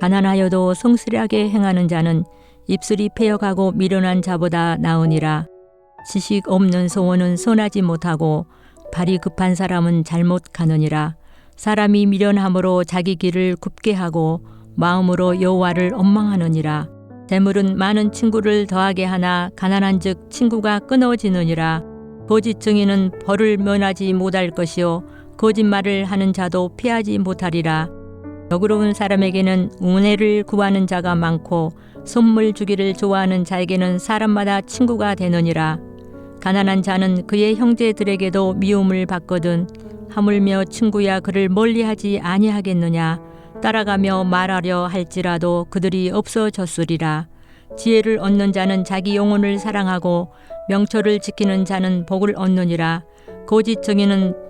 가난하여도 성실하게 행하는 자는 입술이 패역하고 미련한 자보다 나으니라. 지식 없는 소원은 선하지 못하고 발이 급한 사람은 잘못 가느니라. 사람이 미련함으로 자기 길을 굽게 하고 마음으로 여호와를 원망하느니라. 재물은 많은 친구를 더하게 하나 가난한즉 친구가 끊어지느니라. 거짓 증인은 벌을 면하지 못할 것이요 거짓말을 하는 자도 피하지 못하리라. 너그러운 사람에게는 은혜를 구하는 자가 많고 선물 주기를 좋아하는 자에게는 사람마다 친구가 되느니라. 가난한 자는 그의 형제들에게도 미움을 받거든 하물며 친구야 그를 멀리하지 아니하겠느냐 따라가며 말하려 할지라도 그들이 없어졌으리라. 지혜를 얻는 자는 자기 영혼을 사랑하고 명철을 지키는 자는 복을 얻느니라. 거짓 증인은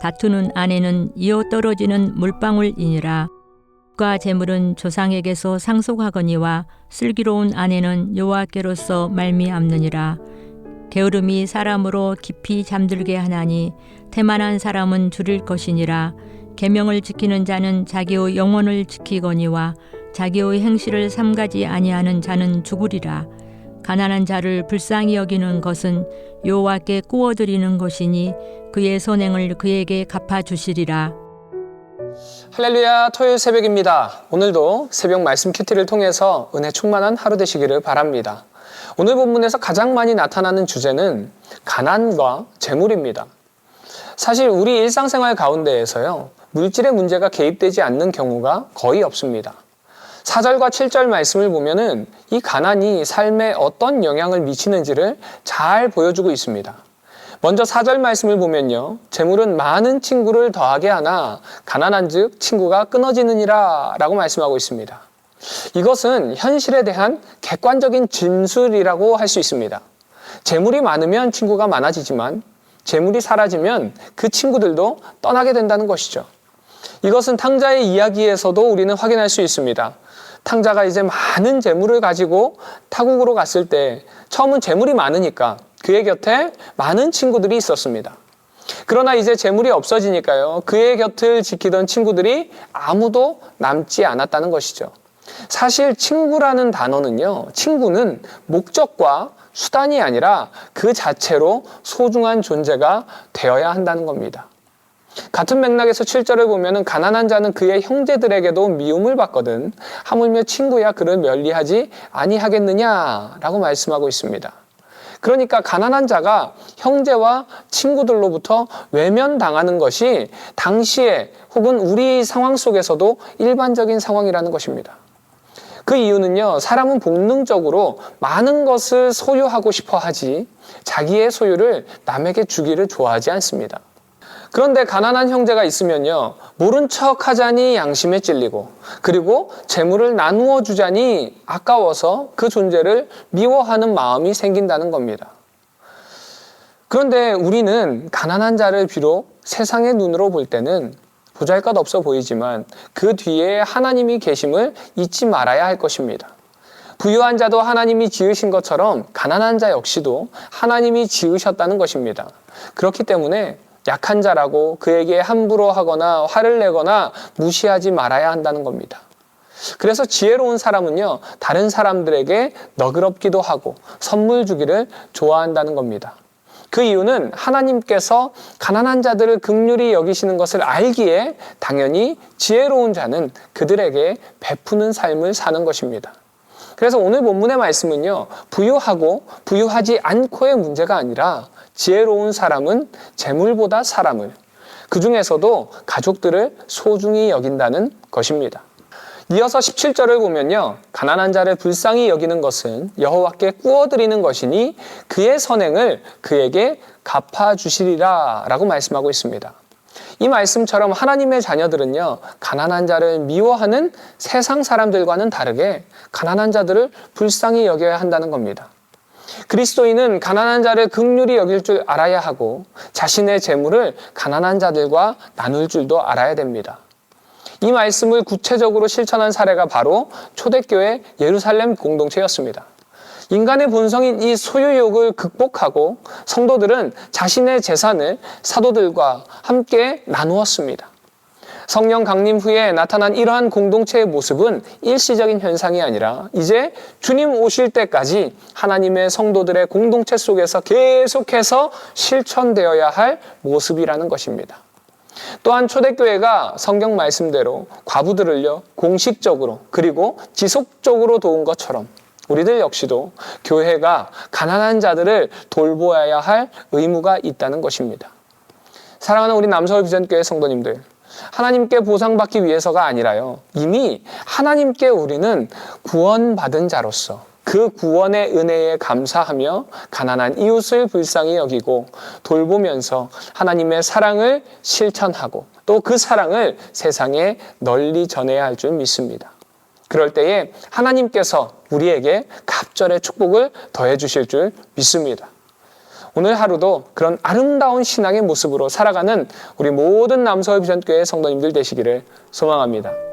다투는 아내는 이어 떨어지는 물방울이니라. 과 재물은 조상에게서 상속하거니와 슬기로운 아내는 여호와께로서 말미암느니라. 게으름이 사람으로 깊이 잠들게 하나니 태만한 사람은 줄일 것이니라. 계명을 지키는 자는 자기의 영혼을 지키거니와 자기의 행실을 삼가지 아니하는 자는 죽으리라. 가난한 자를 불쌍히 여기는 것은 여호와께 꾸어드리는 것이니 그의 선행을 그에게 갚아 주시리라. 할렐루야 토요일 새벽입니다. 오늘도 새벽 말씀 큐티를 통해서 은혜 충만한 하루 되시기를 바랍니다. 오늘 본문에서 가장 많이 나타나는 주제는 가난과 재물입니다. 사실 우리 일상생활 가운데에서요, 물질의 문제가 개입되지 않는 경우가 거의 없습니다. 4절과 7절 말씀을 보면은 이 가난이 삶에 어떤 영향을 미치는지를 잘 보여주고 있습니다. 먼저 4절 말씀을 보면요. 재물은 많은 친구를 더하게 하나 가난한 즉 친구가 끊어지느니라 라고 말씀하고 있습니다. 이것은 현실에 대한 객관적인 진술이라고 할 수 있습니다. 재물이 많으면 친구가 많아지지만 재물이 사라지면 그 친구들도 떠나게 된다는 것이죠. 이것은 탕자의 이야기에서도 우리는 확인할 수 있습니다. 탕자가 이제 많은 재물을 가지고 타국으로 갔을 때 처음은 재물이 많으니까 그의 곁에 많은 친구들이 있었습니다. 그러나 이제 재물이 없어지니까요. 그의 곁을 지키던 친구들이 아무도 남지 않았다는 것이죠. 사실 친구라는 단어는요. 친구는 목적과 수단이 아니라 그 자체로 소중한 존재가 되어야 한다는 겁니다. 같은 맥락에서 7절을 보면은 가난한 자는 그의 형제들에게도 미움을 받거든 하물며 친구야 그를 멸리하지 아니하겠느냐라고 말씀하고 있습니다. 그러니까 가난한 자가 형제와 친구들로부터 외면당하는 것이 당시에 혹은 우리 상황 속에서도 일반적인 상황이라는 것입니다. 그 이유는요, 사람은 본능적으로 많은 것을 소유하고 싶어 하지 자기의 소유를 남에게 주기를 좋아하지 않습니다. 그런데 가난한 형제가 있으면요, 모른 척 하자니 양심에 찔리고, 그리고 재물을 나누어 주자니 아까워서 그 존재를 미워하는 마음이 생긴다는 겁니다. 그런데 우리는 가난한 자를 비록 세상의 눈으로 볼 때는 보잘 것 없어 보이지만 그 뒤에 하나님이 계심을 잊지 말아야 할 것입니다. 부유한 자도 하나님이 지으신 것처럼 가난한 자 역시도 하나님이 지으셨다는 것입니다. 그렇기 때문에 약한 자라고 그에게 함부로 하거나 화를 내거나 무시하지 말아야 한다는 겁니다. 그래서 지혜로운 사람은요, 다른 사람들에게 너그럽기도 하고 선물 주기를 좋아한다는 겁니다. 그 이유는 하나님께서 가난한 자들을 극률히 여기시는 것을 알기에 당연히 지혜로운 자는 그들에게 베푸는 삶을 사는 것입니다. 그래서 오늘 본문의 말씀은요, 부유하고 부유하지 않고의 문제가 아니라 지혜로운 사람은 재물보다 사람을, 그 중에서도 가족들을 소중히 여긴다는 것입니다. 이어서 17절을 보면요. 가난한 자를 불쌍히 여기는 것은 여호와께 꾸어드리는 것이니 그의 선행을 그에게 갚아 주시리라 라고 말씀하고 있습니다. 이 말씀처럼 하나님의 자녀들은요, 가난한 자를 미워하는 세상 사람들과는 다르게 가난한 자들을 불쌍히 여겨야 한다는 겁니다. 그리스도인은 가난한 자를 극률이 여길 줄 알아야 하고 자신의 재물을 가난한 자들과 나눌 줄도 알아야 됩니다. 이 말씀을 구체적으로 실천한 사례가 바로 초대교회 예루살렘 공동체였습니다. 인간의 본성인 이 소유욕을 극복하고 성도들은 자신의 재산을 사도들과 함께 나누었습니다. 성령 강림 후에 나타난 이러한 공동체의 모습은 일시적인 현상이 아니라 이제 주님 오실 때까지 하나님의 성도들의 공동체 속에서 계속해서 실천되어야 할 모습이라는 것입니다. 또한 초대교회가 성경 말씀대로 과부들을요 공식적으로 그리고 지속적으로 도운 것처럼 우리들 역시도 교회가 가난한 자들을 돌보아야 할 의무가 있다는 것입니다. 사랑하는 우리 남서울 비전교회 성도님들, 하나님께 보상받기 위해서가 아니라요. 이미 하나님께 우리는 구원받은 자로서 그 구원의 은혜에 감사하며 가난한 이웃을 불쌍히 여기고 돌보면서 하나님의 사랑을 실천하고 또 그 사랑을 세상에 널리 전해야 할 줄 믿습니다. 그럴 때에 하나님께서 우리에게 갑절의 축복을 더해 주실 줄 믿습니다. 오늘 하루도 그런 아름다운 신앙의 모습으로 살아가는 우리 모든 남서울 비전교회 성도님들 되시기를 소망합니다.